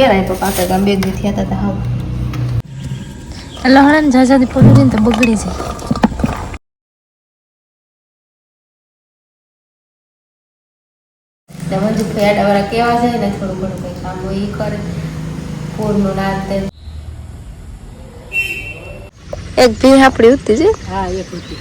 કેરાય તો પાકે ગામ બે દી થયા હતા હાવ. લહણા ને જાજાથી પડી ને તો બગડી જાય. મંજુ ફેડા વાળા કેવા જાય ને થોડું ઘણું કંઈ કામ હોય એ કરે. પૂરનું નાદ એક ભી આપડી ઉતી છે. હા એક હતી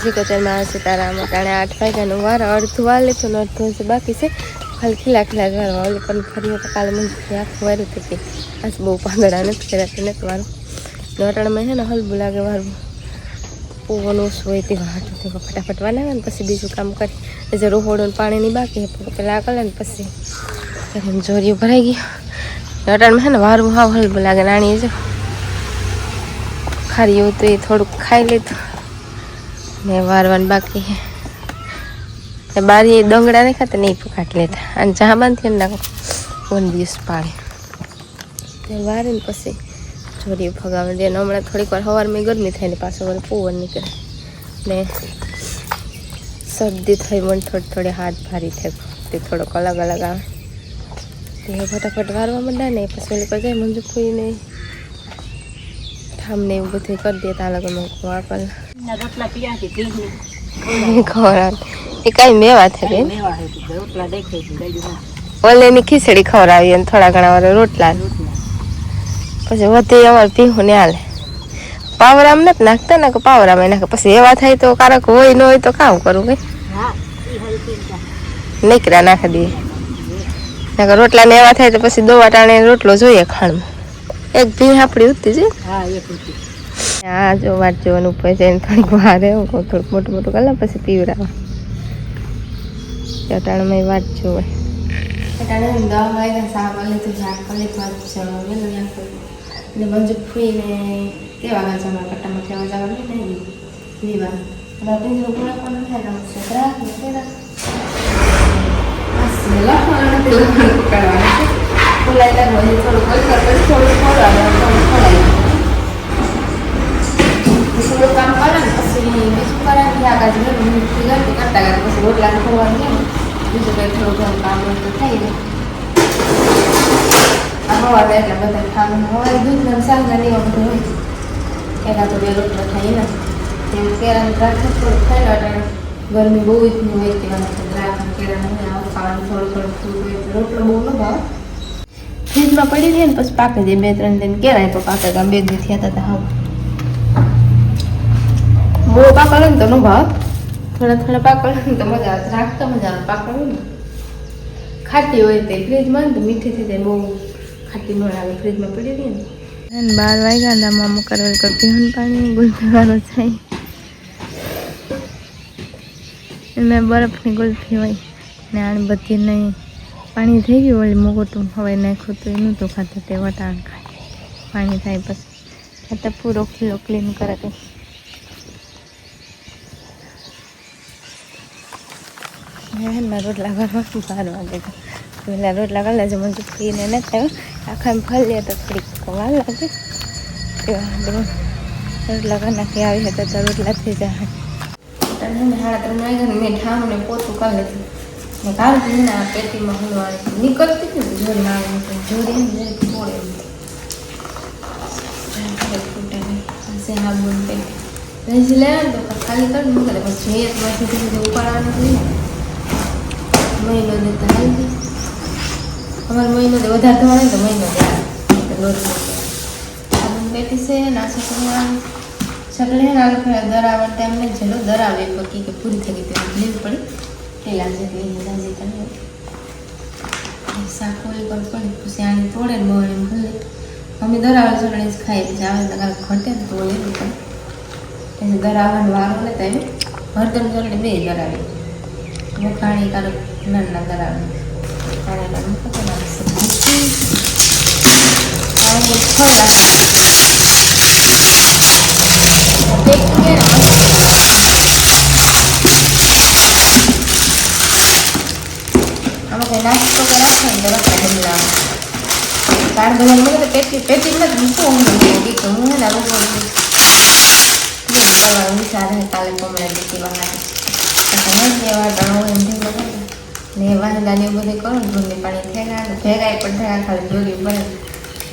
શ્રી કચરમાં સીતારામ અટાણે આઠ વાગ્યાનું વાર, અડધું વાલે તો ને અડધું હજી બાકી છે. ખાલી ખીલા ખીલા જ વારવા પણ ફરી તો કાલે મને આખું વાર્યું હતી આજ બહુ પાંદડા નથી કર્યા નથી વારું. ને અટાણામાં છે ને હલબું લાગે વારવું પવન ઓછું હોય તે તેવા ફટાફટ વાનાવે ને પછી બીજું કામ કરી. જે રોહોડું પાણીની બાકી પેલા કરે ને પછી કરીને જોરિયું ભરાઈ ગયું ને અટાણામાં છે ને વારવું હાવ હલબું લાગે, નાની જો ખારી તો એ થોડુંક ખાઈ લીધું ને વારવાનું બાકી છે. ને બારી દંગડા નહીં ખાતા નહીં ફૂકાટ લેતા. અને ચા બાંધી નાખો વન દિવસ પાણી ને વારીને પછી ચોરી ફગાવે દે ને હમણાં થોડીક વાર સવારમાં ગરમી થાય ને પાછો વળી પવન નીકળે. ને શરદી થઈ મને થોડી થોડી હાથ ભારી થાય. તે થોડોક અલગ અલગ આવે. તે ફટાફટ વારવા માંડ્યા ને પછી ઓલી પર જાય મંજુ ફૂઈને ઠામને એવું બધું કરી દે ત્યાં લગન વાપર ના ખવડાવ. એ કાંઈ મેવા થઈ ગાડીમાં ઓલેની ખીચડી ખવડાવી અને થોડા ઘણા વાર રોટલા. પછી વધે અમારે પીહું ને હાલે. પાવરામ નથી નાખતા ને કે પાવરામાં નાખે. પછી એવા થાય તો કારક હોય, ન હોય તો કામ કરું કઈ નીકળ્યા નાખી દઈએ. નકર રોટલા ને એવા થાય તો પછી દોવા ટાણે રોટલો જોઈએ ખાણમાં. એક ભી આપણી ઉતરી છે. આ જો વાત જોવાનું ઉપર જઈને થોડીક વાર થોડુંક મોટું મોટું કલા પછી પીવડાવવા ચટાણમાં વાત જોવે. લીધું લીધું મંજુ ફૂઈને કેવા કટ્ટામાં કેવા જવાનું વિવાહ પણ થાય છોકરા કરવાનું છે બોલાય થોડું થોડું થોડું થોડું કામ કરે ને પછી બીજું કરે ને ત્યાં કાજુ ઘરનું કરતા કરતા પછી રોટલા છે ને બીજું કંઈ થોડું ઘણું કામ તો થઈ જાય હવા એટલે બધા ખાવાનું હોય દૂધ ને શાક ને એવા બધું હોય એના તો બે રોટલા થાય ને તેમ કેળાનું દ્રાક્ષ થોડું ખાઈ લો ગરમી બહુ જ હોય કે મને દ્રાક્ષ કેળાનું હોય આવું ખાવાનું થોડું થોડું ફૂલ હોય રોટલો બહુ ન ભાવે ફ્રીજમાં પડી રહે ને પછી પાકે જાય બે ત્રણ દિન કેરાય તો પાકે બે દિવસ થયા હતા હા બહુ પાકડે ને તો ન ભાવ થોડા થોડા પાકડે ને તો મજા રાખતા મજા આવે. પાકડે ને. ખાટી હોય તે ફ્રીજમાં ને તો મીઠી થઈ જાય બહુ ખાટી ન આવે ફ્રીજમાં પડી રહી ને. અને બાર વાગ્યા ના મામો કરવા કરતી હું પાણી ગુલફીવાનો થાય. એમાં બરફની ગુલ્ફી હોય ને આણ બધી નહીં. પાણી થઈ ગયું વળી મોગોટું હવે નાખ્યું તો એનું તો ખાતું તે વટાણ ખાય. પાણી થાય પછી. ખાતા પૂરો ખીલો ક્લીન કરે કંઈ ના રોટલા કરવા બાર વાગે પેલા રોટલા કરી લેજો મને પીને ન થાય, આખા ફરીએ તો થોડીક વાર લાગે. રોટલા કરી નાખી આવી હતા, તો રોટલા થઈ જાય. ત્રણ સાડા ત્રણ મેં ઠામને પોતું કાલથી પેટીમાં હલવાની નીકળતી હતી ને, જોડી આવે તો જોડી ને જોડી ફોડે ફૂટે હા બોલ પે રેજી લે તો ખાલી કરી મૂકે પછી ઉપાડવાનું મહિનો હાલ દે અમારે મહિનો દે વધારે ધોવાને તો મહિનો દે તો બેટી છે નાસો સગડે નાનું ફેર દરાવર ટાઈમ આવે જેલો દરાવે પકી કે પૂરી થઈ ગઈ. તેની લીલ પડી. પેલા જેટલી જે કરી શાક ઓલી પર પડી. પછી આની તોડે બહુ એમ ભલે. અમે દરાવે સગડે જ પછી આવે તો કાંઈક ઘટે ને તો લેવું પડે પછી દરાવવાનું વારો ને તમે હરદમ જોડે બે દરાવે મુખાણી કારો નાના દરાવે કાણે કાણે મુખતો નાખશે આ એક થોડા એક કે આમાં કઈ નાસ્તો કે રાખો ને તો રખા બદલાવ તાર બધા મને તો પેટી પેટી નથી શું હું કે કે હું હે ને રોગ બે દવા વિચાર હે કાલે કોમળે દીધી બહાર પછી ને એવા ડણો એમ થઈ ગયો ને વાંદા ને બધું કરું ડુંગળી પાણી ને ભેગાય પણ થયા, ખાલી જોડી બને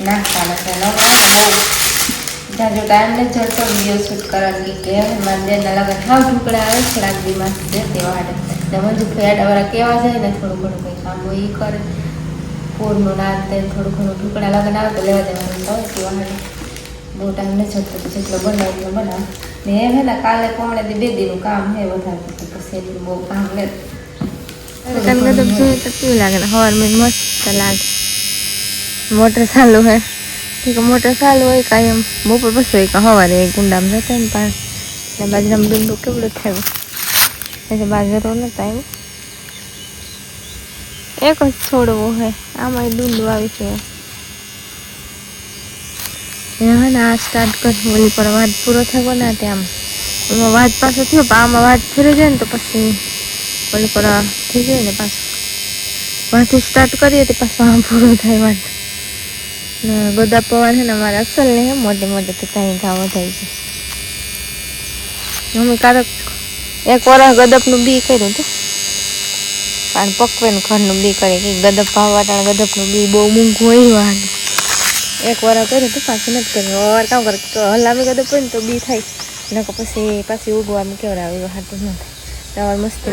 નાખતા નથી બહુ જાજો ટાઈમ ને જતો વીડિયો શૂટ કરવાની કે હવે મારે ના લગન હાવ ઢુકડા આવે છે લાગડી માં જે તેવા હાડે એટલે મંજુ ફેટ વાળા કેવા જાય ને, થોડું ઘણું કંઈ કામ હોય એ કરે. પૂરનું નાન તે થોડું ઘણું ઢુકડા લગન આવે તો લેવા દેવાનું તો તેવા હાડે બહુ ટાઈમ ને જતો જેટલો બનાવ એટલો બનાવ. ને એમ હે ને, કાલે કોમણે બે દીનું કામ હે વધારે પછી બહુ કામ લે. તને ગદબ જોઈએ તો કેવું લાગે હવારમાં મસ્ત લાગે મોટર ચાલુ હે ઠીક મોટર ચાલુ હોય કાંઈ એમ બપોર પછી હોય કે સવારે કુંડામાં જતા ને પાણ ને બાજરામાં ડુંડું કેવડું થયું એટલે બાજરો નતા આવ્યો એક જ છોડવો હે આમાં ડુંડું આવી છે હવે ને આ સ્ટાર્ટ કરી ઓલી પર વાત પૂરો થયો ના ત્યાં એમાં વાત પાછો થયો પણ આમાં વાત ફરી જાય ને તો પછી ઓલી પર થઈ જાય ને પાછું. વાંથી સ્ટાર્ટ કરીએ તો પાછું આમ પૂરું થાય વાત. ને ગોદા પવાન છે ને મારા અસલ ને મોટે મોટે તો ત્યાં ગાવો થાય છે. મમ્મી કારક એક વરસ ગદપનું બી કર્યું હતું. પણ પકવે ને ઘરનું બી કરે કે ગદપ ભાવવાટાણ ગદપનું બી બહુ મૂંઘું હોય વાંગ એક વાર કર્યું હતું, પાછું નથી કર્યું. વાર કામ કરે. હલામી ગદપ હોય ને તો બી થાય. નકર પછી પાછી ઉગવા કેવડાવ્યું હાથું ન થાય. તમારે મસ્તી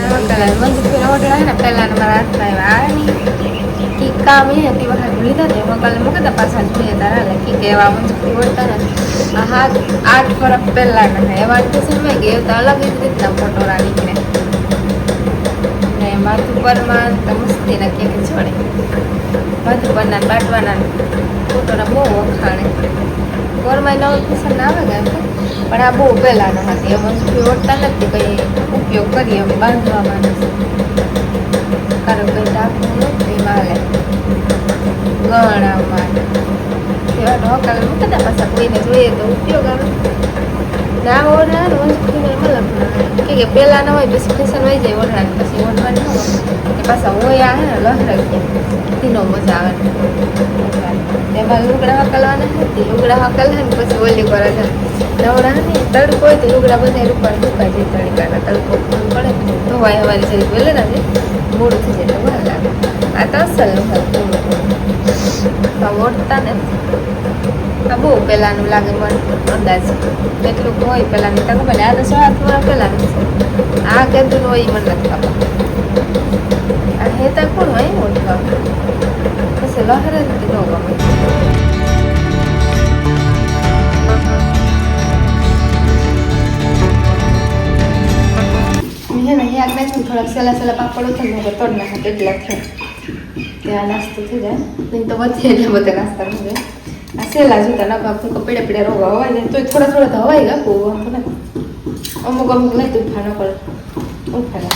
કામ એ હતી વખત લીધા ને મકાલે કાલે પાછા જોઈએ તારા એટલે કી કેવા મંજુ ફેર ઓળતા નથી હાથ આઠ ફરક પહેલાં ના એવા મેં ગયો તો અલગ જ રીતના ફોટો નીકળે ને માથું પરમાં તો મસ્તી ના કેક છોડે માથું પરના બાટવાના ફોટોના બહુ વખાણે ગોરમાં નવું પસંદ આવે કે પણ આ બહુ પહેલાનો હતી અમે ઓળતા નથી કંઈ ઉપયોગ કરીએ અમે બાંધવામાં નથી. કારણ કંઈ ટાંકવું નથી માલે ગણાવમાં એવા ઢોકાલે મૂકતા પાછા કોઈને જોઈએ તો ઉપયોગ આવે. ના ઓઢા ને વંશીને મતલબ કે કે પહેલાં ના હોય પછી ફેશન હોય જાય ઓઢા પછી ઓઢવાની ન હોય. પાછા હોય આ હે ને લહરાઈ જાય મજા આવે. તેમાં લુગડા હકલવાના હતી લુગડા હકલ ને પછી ઓલી કરે છે નવડા ને તડકો હોય તો લુગડા બધા રૂપાર સુકાઈ જાય તડકાના તડકો. પડે ધોવાય અમારી છે પહેલે ને મૂળ થઈ જાય વાર લાગે. આ તો અસલનું ઓઢતા ને. આ બહુ પહેલાંનું લાગે મને, અંદાજ. કેટલુંક હોય પહેલાંનું તો ખબર આ તો સાત વર્ષ પહેલાંનું આ કેટલું હોય મને નથી ખબર. આ હેતા કોણ હોય ઓળખા પછી લહરે જ ન ગમે થોડાક સેલા સેલા પાપડ ઉથલ ને તોડ નાખે એટલા થાય. ત્યાં નાસ્તો થઈ જાય. નહીં તો વધે એટલે બધા નાસ્તા જાય. આ સહેલા જોતા ના બાપ તો પીડા પીડે રોગ હવાય ને તોય થોડા થોડા તો હવાય ગયા કોઈ વાંધો નથી. અમુક અમુક લઈ તું ખાનો પડે. ઉઠાડે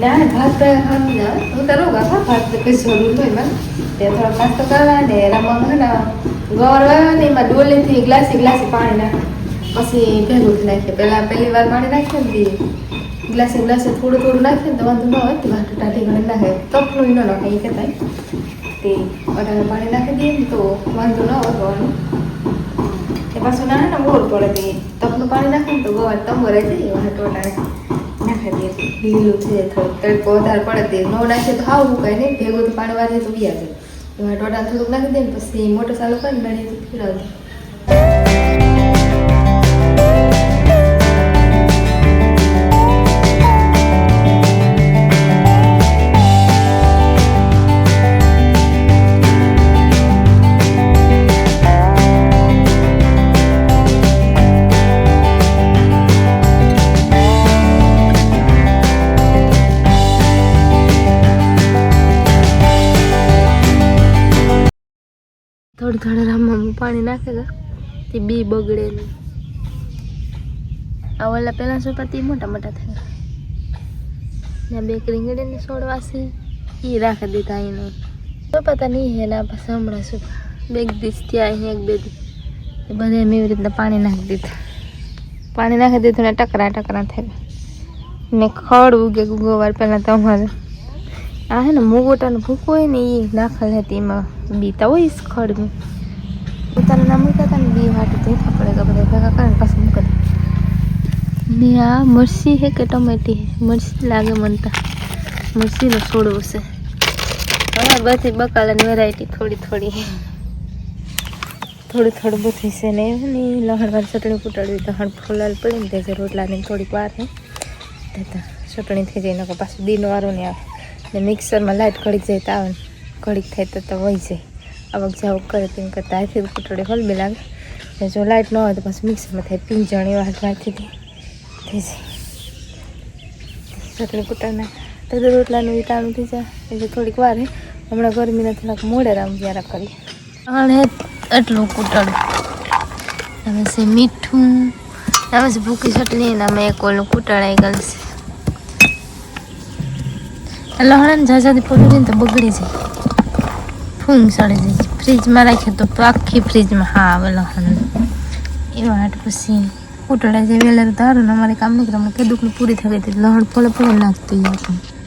ને ભાત તો ખાવાનું ના આવે. હું તારો રોગ ભાત તો કઈ જરૂર હોય મને. તે થોડો નાસ્તો કરવા ને રમવા ને ગોળ વાળા ને એમાં ડોલીથી ગ્લાસી ગ્લાસી પાણી નાખે. પછી ભેગું નાખીએ પહેલાં પહેલી વાર પાણી નાખીએ ને તે. ગ્લાસે ગ્લાસે થોડું થોડું નાખીએ તો વાંધો ન હોય, તો વાટું ટાઢી ઘણી નાખે. તપનું ન નાખે એ કહેતા તે વધારે પાણી નાખી દઈએ તો વાંધો ન હોય ગવાનું એ પાછું ના ને મોર પડે તે. તપનું પાણી નાખે તો ગવાર તંબોરાઈ જાય વાટો અઢારે નાખી દઈએ લીલું છે તડકો વધારે પડે તે. ન નાખીએ તો હાવ મુકાય નહીં, ભેગું તો પાણી વાજે તો બિયા જાય વાટો અઢારે થોડુંક નાખી દઈએ પછી મોટર ચાલુ કરીને નળીથી ફેરવજો થોડું રામમાં પાણી નાખે છે. તે બી બગડે નહીં. આ ઓલા પહેલાં સોપા તે મોટા મોટા થયા. ને બે રીંગણીને છોડવા છે એ રાખી દીધા એને સોપા તો નહીં હે ના પાસે હમણાં સોપા બે દિવસ ત્યાં અહીં, એક બે દી એ બધા એમ એવી રીતના પાણી નાખી દીધું. પાણી નાખી દીધું ને ટકરા ટકરા થયા. ને ખડ ઉગે ગોવાર પહેલાં તો આ હે ને મુગોટાનું ભૂકો હોય ને એ નાખેલ હતી એમાં બીતા હોય ખડમાં પોતાનું નામ મૂકતા હતા ને બી વાટું તો પડે કે બધા ભેગા કરે પાછું મૂકે. ને આ મરસી હે કે ટમેટી હે? મરસી લાગે મનતા મરસીનો છોડવો છે. હવે બધી બકાલાની વેરાયટી થોડી થોડી થોડું થોડું બધી છે ને એવું ને લહણવાર ચટણી કૂટાડવી તો હણ ફોલાલ પડે ને તે રોટલાની થોડીક વાર હે. તે ચટણી થઈ જાય નકો પાછું દિનવારો ને આવે. ને મિક્સરમાં લાઈટ ઘડીક જાય તો આવે ઘડીક થાય તો વહી જાય. આવક જાવક કરે તેમ કરતાં હાથે કૂટડે હલબી લાગે. ને જો લાઇટ ન હોય તો પછી મિક્સરમાં થાય, પીંજણ એવા હાથમાંથી થઈ જાય. ચટણી કૂટાને તો રોટલાનું વિટાણું થઈ જાય. એટલે થોડીક વાર હમણાં ગરમીના થોડાક મોડે રામ જ્યારે કરીએ. અને એટલું કૂટડું હવે છે મીઠું હવે છે ભૂકી ચટણી અને અમે એક ઓલું કૂટાડાઈ ગયેલું છે. લહણ જાજાથી પડ્યું તો બગડી જાય. ફૂંગ સડી જાય. ફ્રીજમાં રાખીએ તો આખી ફ્રીજમાં હા આવે લહણ. એવા હાટ પછી ઉટડા જે વેલર ધારો ને અમારે કામ નહીં કરે કીધું કે પૂરી થઈ ગઈ લહણ ફળે ફળે નાખતી આપણને